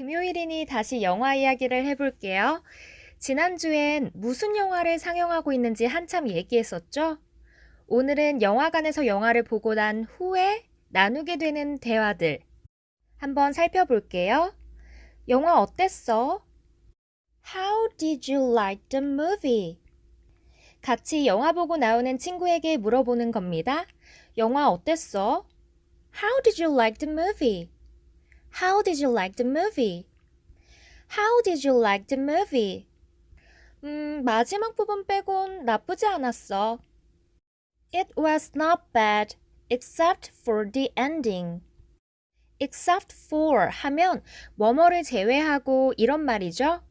금요일이니 다시 영화 이야기를 해볼게요. 지난주엔 무슨 영화를 상영하고 있는지 한참 얘기했었죠? 오늘은 영화관에서 영화를 보고 난 후에 나누게 되는 대화들 한번 살펴볼게요. 영화 어땠어? How did you like the movie? 같이 영화 보고 나오는 친구에게 물어보는 겁니다. 영화 어땠어? How did you like the movie? How did you like the movie? How did you like the movie? 음, 마지막 부분 빼곤 나쁘지 않았어. It was not bad, except for the ending. except for 하면 뭐뭐를 제외하고 이런 말이죠.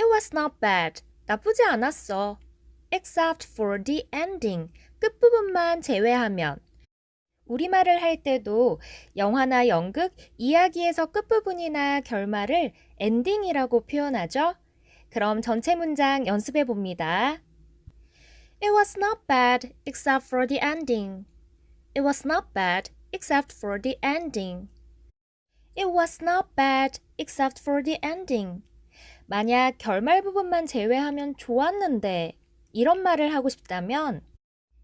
It was not bad. 나쁘지 않았어. except for the ending. 끝부분만 제외하면. 우리말을 할 때도 영화나 연극, 이야기에서 끝부분이나 결말을 엔딩이라고 표현하죠. 그럼 전체 문장 연습해 봅니다. It was not bad except for the ending. It was not bad except for the ending. It was not bad except for the ending. 만약 결말 부분만 제외하면 좋았는데 이런 말을 하고 싶다면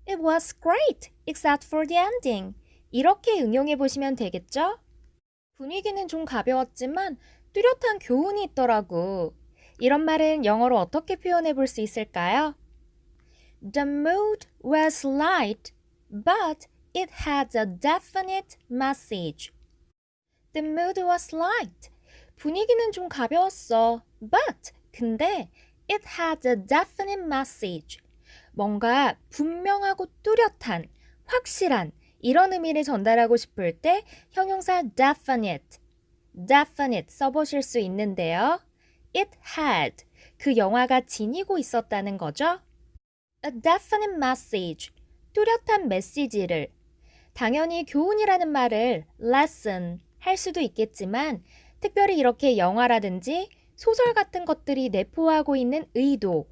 It was great except for the ending. 이렇게 응용해 보시면 되겠죠? 분위기는 좀 가벼웠지만 뚜렷한 교훈이 있더라고. 이런 말은 영어로 어떻게 표현해 볼 수 있을까요? The mood was light, but it had a definite message. The mood was light. 분위기는 좀 가벼웠어. But, 근데 it had a definite message. 뭔가 분명하고 뚜렷한, 확실한 이런 의미를 전달하고 싶을 때 형용사 definite, definite 써보실 수 있는데요. It had 그 영화가 지니고 있었다는 거죠. A definite message 뚜렷한 메시지를 당연히 교훈이라는 말을 lesson 할 수도 있겠지만 특별히 이렇게 영화라든지 소설 같은 것들이 내포하고 있는 의도,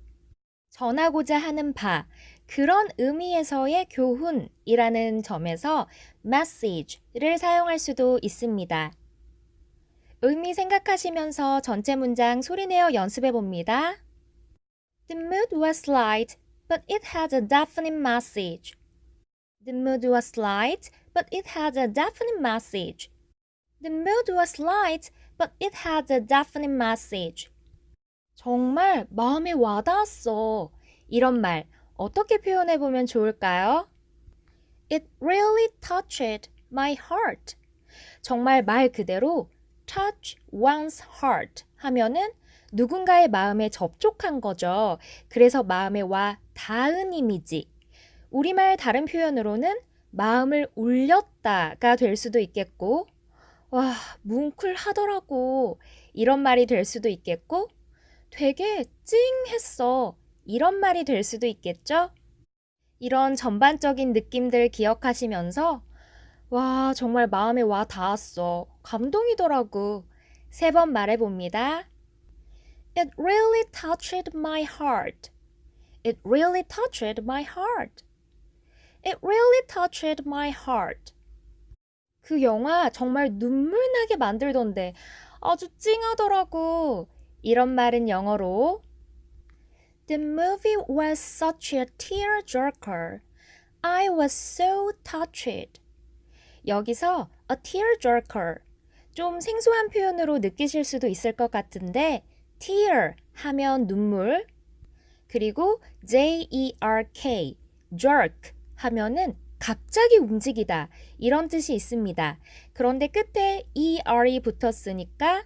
전하고자 하는 바, 그런 의미에서의 교훈이라는 점에서 message를 사용할 수도 있습니다. 의미 생각하시면서 전체 문장 소리내어 연습해 봅니다. The mood was light, but it had a definite message. The mood was light, but it had a definite message. The mood was light, but it had a definite message. 정말 마음에 와닿았어. 이런 말 어떻게 표현해 보면 좋을까요? It really touched my heart. 정말 말 그대로 touch one's heart 하면은 누군가의 마음에 접촉한 거죠. 그래서 마음에 와 닿은 이미지. 우리말 다른 표현으로는 마음을 울렸다가 될 수도 있겠고, 와, 뭉클하더라고. 이런 말이 될 수도 있겠고, 되게 찡했어. 이런 말이 될 수도 있겠죠? 이런 전반적인 느낌들 기억하시면서, 와, 정말 마음에 와 닿았어. 감동이더라고. 세 번 말해 봅니다. It really touched my heart. It really touched my heart. It really touched my heart. 그 영화 정말 눈물 나게 만들던데 아주 찡하더라고. 이런 말은 영어로 The movie was such a tearjerker. I was so touched. 여기서 a tearjerker 좀 생소한 표현으로 느끼실 수도 있을 것 같은데 tear 하면 눈물 그리고 J-E-R-K jerk 하면은 갑자기 움직이다 이런 뜻이 있습니다. 그런데 끝에 ER이 붙었으니까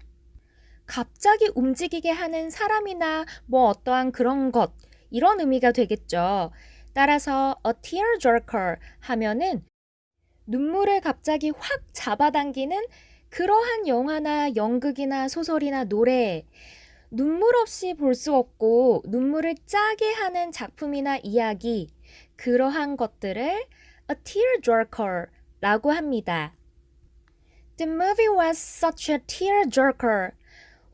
갑자기 움직이게 하는 사람이나 뭐 어떠한 그런 것 이런 의미가 되겠죠. 따라서 a tearjerker 하면은 눈물을 갑자기 확 잡아당기는 그러한 영화나 연극이나 소설이나 노래 눈물 없이 볼 수 없고 눈물을 짜게 하는 작품이나 이야기 그러한 것들을 a tearjerker 라고 합니다. The movie was such a tearjerker.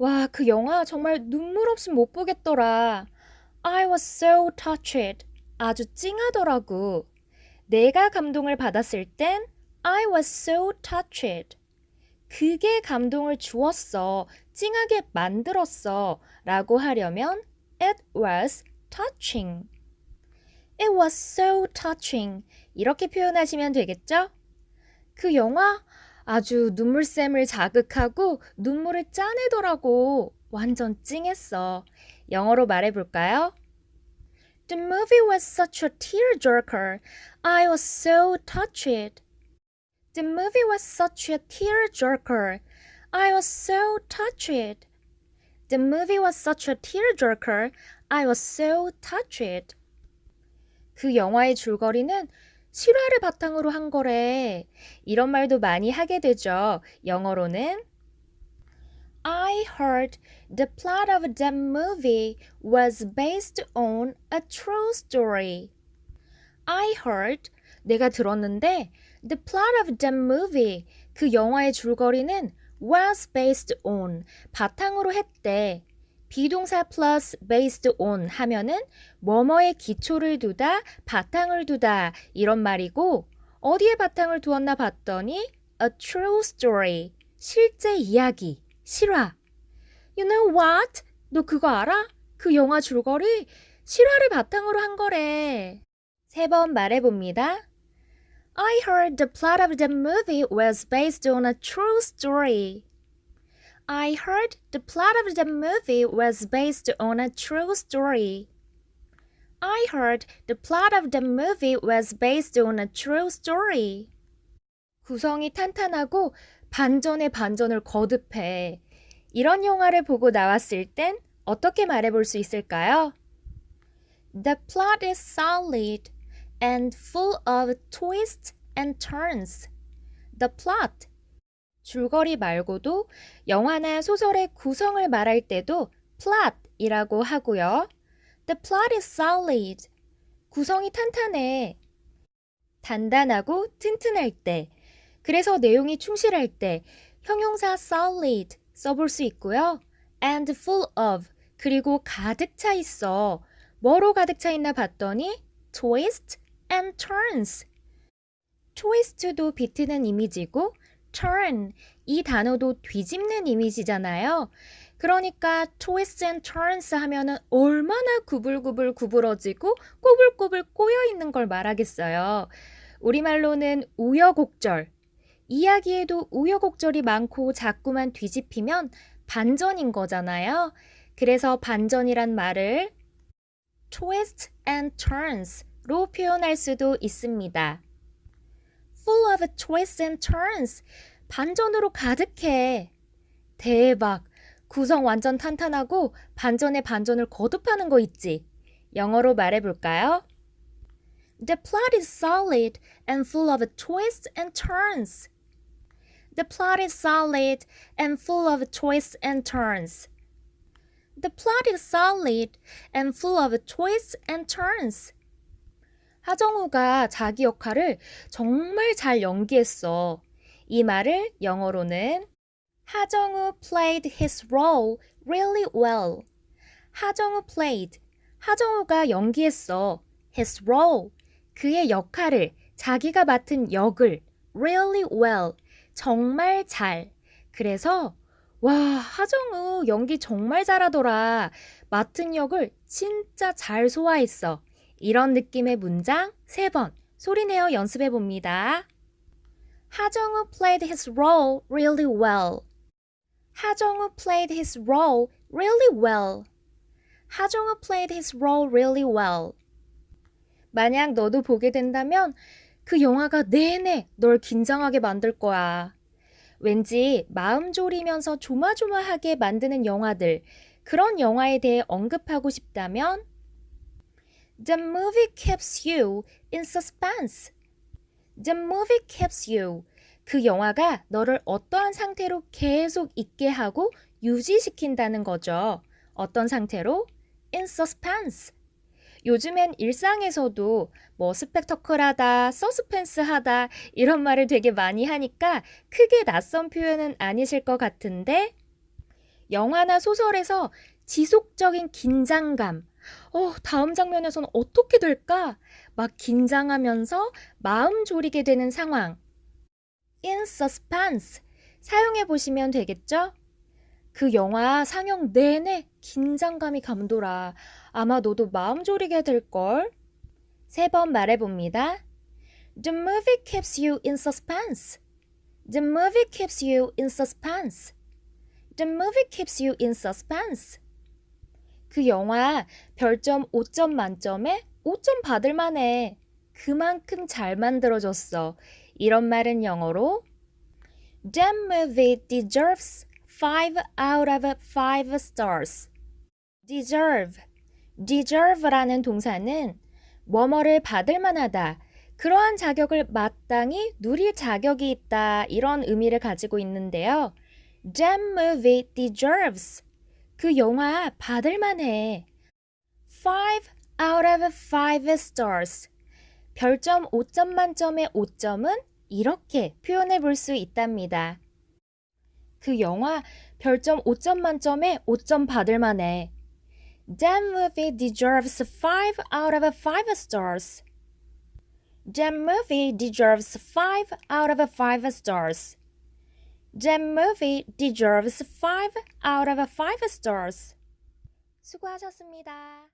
와, 그 영화 정말 눈물 없이 못 보겠더라. I was so touched. 아주 찡하더라고. 내가 감동을 받았을 땐 I was so touched. 그게 감동을 주었어. 찡하게 만들었어. 라고 하려면 it was touching. It was so touching. 이렇게 표현하시면 되겠죠? 그 영화 아주 눈물샘을 자극하고 눈물을 짜내더라고. 완전 찡했어. 영어로 말해볼까요? The movie was such a tearjerker. I was so touched. The movie was such a tearjerker. I was so touched. The movie was such a tearjerker. I was so touched. 그 영화의 줄거리는 실화를 바탕으로 한 거래. 이런 말도 많이 하게 되죠. 영어로는 I heard the plot of that movie was based on a true story. I heard 내가 들었는데 the plot of that movie 그 영화의 줄거리는 was based on 바탕으로 했대. 비동사 플러스 based on 하면은 뭐뭐의 기초를 두다, 바탕을 두다 이런 말이고 어디에 바탕을 두었나 봤더니 a true story 실제 이야기, 실화. You know what? 너 그거 알아? 그 영화 줄거리 실화를 바탕으로 한 거래. 세 번 말해 봅니다. I heard the plot of the movie was based on a true story. I heard the plot of the movie was based on a true story. I heard the plot of the movie was based on a true story. 구성이 탄탄하고 반전의 반전을 거듭해. 이런 영화를 보고 나왔을 땐 어떻게 말해볼 수 있을까요? The plot is solid and full of twists and turns. The plot 줄거리 말고도 영화나 소설의 구성을 말할 때도 plot이라고 하고요. The plot is solid. 구성이 탄탄해. 단단하고 튼튼할 때. 그래서 내용이 충실할 때 형용사 solid 써볼 수 있고요. and full of 그리고 가득 차 있어. 뭐로 가득 차 있나 봤더니 twist and turns. twist도 비트는 이미지고 turn 이 단어도 뒤집는 이미지잖아요. 그러니까 twist and turns 하면은 얼마나 구불구불 구부러지고 꼬불꼬불 꼬여 있는 걸 말하겠어요. 우리말로는 우여곡절. 이야기에도 우여곡절이 많고 자꾸만 뒤집히면 반전인 거잖아요. 그래서 반전이란 말을 twist and turns로 표현할 수도 있습니다. full of twists and turns. 반전으로 가득해. 대박. 구성 완전 탄탄하고 반전에 반전을 거듭하는 거 있지. 영어로 말해볼까요? The plot is solid and full of twists and turns. The plot is solid and full of twists and turns. The plot is solid and full of twists and turns. 하정우가 자기 역할을 정말 잘 연기했어. 이 말을 영어로는 하정우 played his role really well. 하정우 played. 하정우가 연기했어. his role. 그의 역할을, 자기가 맡은 역을 really well. 정말 잘. 그래서 와, 하정우 연기 정말 잘하더라. 맡은 역을 진짜 잘 소화했어. 이런 느낌의 문장 세번 소리내어 연습해 봅니다. 하정우 played his role really well. 하정우 played his role really well. 하정우 played his role really well. 만약 너도 보게 된다면 그 영화가 내내 널 긴장하게 만들 거야. 왠지 마음 졸이면서 조마조마하게 만드는 영화들, 그런 영화에 대해 언급하고 싶다면 The movie keeps you in suspense. The movie keeps you. 그 영화가 너를 어떠한 상태로 계속 있게 하고 유지시킨다는 거죠. 어떤 상태로? In suspense. 요즘엔 일상에서도 뭐 스펙터클하다, 서스펜스하다 이런 말을 되게 많이 하니까 크게 낯선 표현은 아니실 것 같은데 영화나 소설에서 지속적인 긴장감, 어, 다음 장면에서는 어떻게 될까? 막 긴장하면서 마음 졸이게 되는 상황. In suspense. 사용해 보시면 되겠죠? 그 영화 상영 내내 긴장감이 감돌아. 아마 너도 마음 졸이게 될걸? 세 번 말해 봅니다. The movie keeps you in suspense. The movie keeps you in suspense. The movie keeps you in suspense. 그 영화 별점 5점 만점에 5점 받을 만해. 그만큼 잘 만들어졌어. 이런 말은 영어로 That movie deserves 5 out of 5 stars. deserve. deserve라는 동사는 뭐뭐를 받을 만하다. 그러한 자격을 마땅히 누릴 자격이 있다. 이런 의미를 가지고 있는데요. That movie deserves. 그 영화 받을 만해. 5 out of 5 stars. 별점 5점 만점의 5점은 이렇게 표현해 볼 수 있답니다. 그 영화 별점 5점 만점에 5점 받을 만해. That movie deserves 5 out of 5 stars. That movie deserves 5 out of 5 stars. That movie deserves 5 out of 5 stars. 수고하셨습니다.